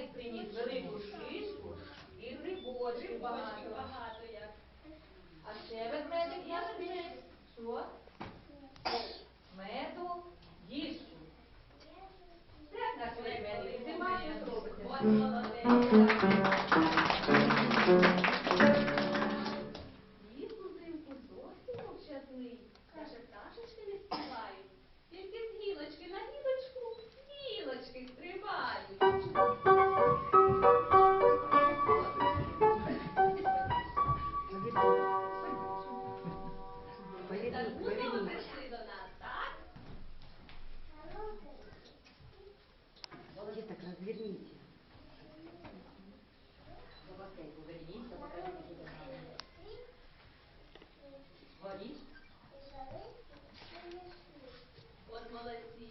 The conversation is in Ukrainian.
Віталік приніс велику шишку і грибочків багато. багато як. А ще ведмедик я тобі. Що? Меду їжу. Так наш ведмедик. Зима не зробить. Молодець. Молодці.